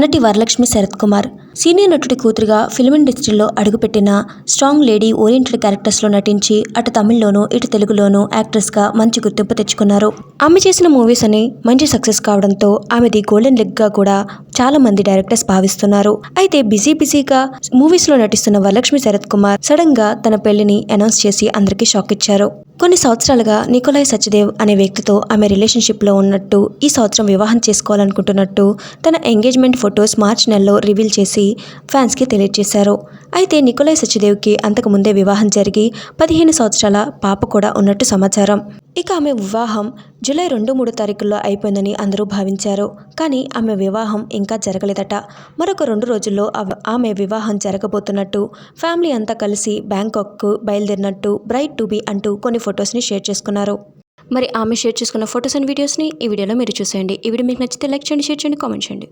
నటి వరలక్ష్మి శరత్ కుమార్. సీనియర్ నటుడి కూతురుగా ఫిల్మ్ ఇండస్ట్రీలో అడుగుపెట్టిన స్ట్రాంగ్ లేడీ ఓరియంటెడ్ క్యారెక్టర్స్లో నటించి అటు తమిళ్ళోనూ ఇటు తెలుగులోనూ యాక్ట్రెస్గా మంచి గుర్తింపు తెచ్చుకున్నారు. ఆమె చేసిన మూవీస్ అని మంచి సక్సెస్ కావడంతో ఆమెది గోల్డెన్ లెగ్గా కూడా చాలా మంది డైరెక్టర్స్ భావిస్తున్నారు. అయితే బిజీ బిజీగా మూవీస్లో నటిస్తున్న వరలక్ష్మి శరత్ కుమార్ సడన్గా తన పెళ్ళిని అనౌన్స్ చేసి అందరికీ షాక్ ఇచ్చారు. కొన్ని సంవత్సరాలుగా నికోలాయ్ సత్యదేవ్ అనే వ్యక్తితో ఆమె రిలేషన్షిప్లో ఉన్నట్టు ఈ సంవత్సరం వివాహం చేసుకోవాలనుకుంటున్నట్టు తన ఎంగేజ్మెంట్ ఫొటోస్ మార్చ్ నెలలో రివీల్ చేసి ఫ్యాన్స్కి తెలియజేశారు. అయితే నికోలాయ్ సచిదేవ్కి అంతకు ముందే వివాహం జరిగి పదిహేను సంవత్సరాల పాప కూడా ఉన్నట్టు సమాచారం. ఇక ఆమె వివాహం జూలై రెండు మూడు తారీఖుల్లో అయిపోయిందని అందరూ భావించారు. కానీ ఆమె వివాహం ఇంకా జరగలేదట. మరొక రెండు రోజుల్లో ఆమె వివాహం జరగబోతున్నట్టు ఫ్యామిలీ అంతా కలిసి బ్యాంకాక్కు బయలుదేరినట్టు బ్రైట్ టు బీ అంటూ కొన్ని ఫొటోస్ని షేర్ చేసుకున్నారు. మరి ఆమె షేర్ చేసుకున్న ఫొటోస్ అండ్ వీడియోస్ని ఈ వీడియోలో మీరు చూసేయండి. ఈ వీడియో మీకు నచ్చితే లైక్ చేయండి షేర్ చేయండి కామెంట్ చేయండి.